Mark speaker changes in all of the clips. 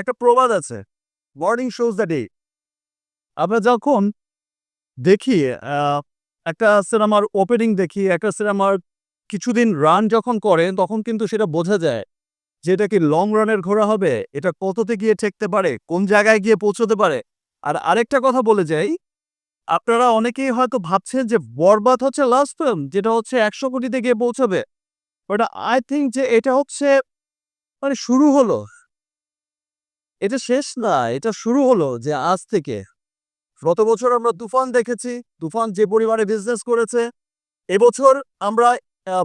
Speaker 1: একটা প্রবাদ আছে। মর্নিং শোজ দ্য ডে আমরা যখন দেখি একটা সিনেমার ওপেনিং দেখি, একটা সিনেমার কিছুদিন রান যখন করে, তখন কিন্তু সেটা বোঝা যায় যে এটা কি লং রানের ঘোরা হবে, এটা কততে গিয়ে ঠেকতে পারে, কোন জায়গায় গিয়ে পৌঁছতে পারে। আর আরেকটা কথা বলে যাই, আপনারা অনেকেই হয়তো ভাবছেন যে বরবাদ হচ্ছে লাস্ট ফিল্ম যেটা হচ্ছে একশো কোটিতে গিয়ে পৌঁছবে। বাট আই থিঙ্ক যে এটা হচ্ছে মানে শুরু হলো। এটা শেষ না, এটা শুরু হলো যে আজ থেকে। গত বছর আমরা তুফান দেখেছি, তুফান যে পরিমাণে বিজনেস করেছে, এবছর আমরা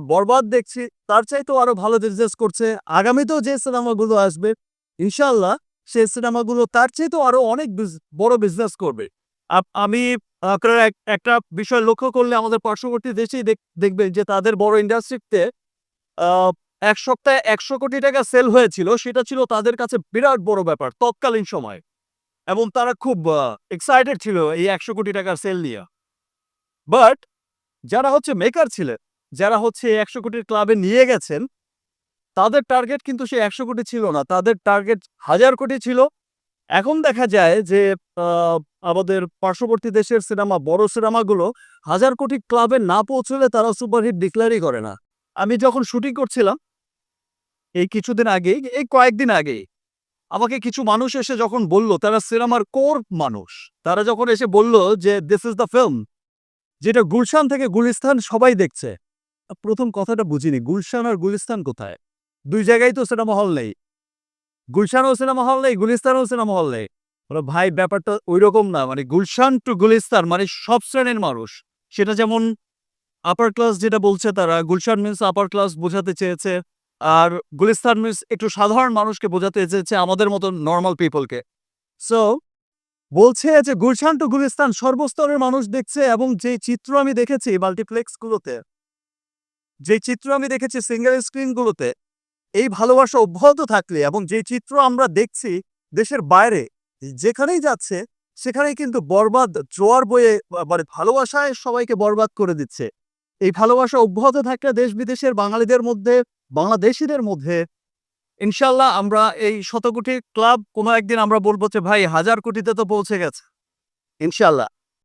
Speaker 1: বরবাদ দেখছি, তার চাইতেও আরও ভালো বিজনেস করছে। আগামীতেও যে সিনেমাগুলো আসবে ইনশাল্লাহ সেই সিনেমাগুলো তার চাইতেও আরও অনেক বড় বিজনেস করবে। আমি একটা বিষয় লক্ষ্য করলে আমাদের পার্শ্ববর্তী দেশেই দেখ- দেখবেন যে তাদের বড় ইন্ডাস্ট্রিতে এক সপ্তাহে একশো কোটি টাকা সেল হয়েছিল, সেটা ছিল তাদের কাছে বিরাট বড় ব্যাপার তৎকালীন সময়। এবং তারা খুব এক্সাইটেড ছিল এই একশো কোটি টাকার সেল নিয়ে। বাট যারা হচ্ছে মেকার ছিলেন, যারা হচ্ছে একশো কোটির ক্লাবে নিয়ে গেছেন, তাদের টার্গেট কিন্তু সে একশো কোটি ছিল না। তাদের টার্গেট হাজার কোটি ছিল। এখন দেখা যায় যে আমাদের পার্শ্ববর্তী দেশের সিনেমা, বড় সিনেমাগুলো হাজার কোটি ক্লাবে না পৌঁছলে তারা সুপারহিট ডিক্লারই করে না। আমি যখন শুটিং করছিলাম এই কিছুদিন আগেই, এই কয়েকদিন আগে আমাকে কিছু মানুষ এসে যখন বলল, তারা সিনেমার কোর মানুষ। তারা যখন এসে বলল যে দিস ইজ দ্য ফিল্ম যেটা গুলশান থেকে গুলিস্তান সবাই দেখছে। প্রথম কথাটা বুঝিনি, গুলশান আর গুলিস্তান কোথায়? দুই জায়গায় তো সিনেমা হল নেই। গুলশানও সিনেমা হল নেই, গুলিস্তানও সিনেমা হল নেই। বলে, ভাই, ব্যাপারটা ওই রকম না মানে গুলশান টু গুলিস্তান মানে সব শ্রেণির মানুষ। সেটা যেমন আপার ক্লাস যেটা বলছে তারা, গুলশান মিন্স আপার ক্লাস বোঝাতে চেয়েছে। আর গুলিস্তান মিস একটু সাধারণ মানুষকে বোঝাতে চেয়েছে আমাদের মতো নর্মাল পিপলকে সো বলছে যে গুলশান টু গুলিস্তান সর্বস্তরের মানুষ দেখছে এবং যে চিত্র আমি দেখেছি মাল্টিপ্লেক্সগুলোতে যে চিত্র আমি দেখেছি সিঙ্গেল স্ক্রিনগুলোতে এই ভালোবাসা অব্যাহত থাকলে এবং যে চিত্র আমরা দেখছি দেশের বাইরে, যেখানেই যাচ্ছে, সেখানেই কিন্তু বরবাদ জোয়ার বয়ে মানে ভালোবাসায় সবাইকে বরবাদ করে দিচ্ছে। এই ভালোবাসা অব্যাহত থাকলে দেশ বিদেশের বাঙালিদের মধ্যে বাংলাদেশিদের মধ্যে, ইনশাল্লাহ আমরা এই শতকোটি ক্লাব কোনো একদিন আমরা বলব যে, ভাই, হাজার কোটিতে তো পৌঁছে গেছে। ইনশাল্লাহ।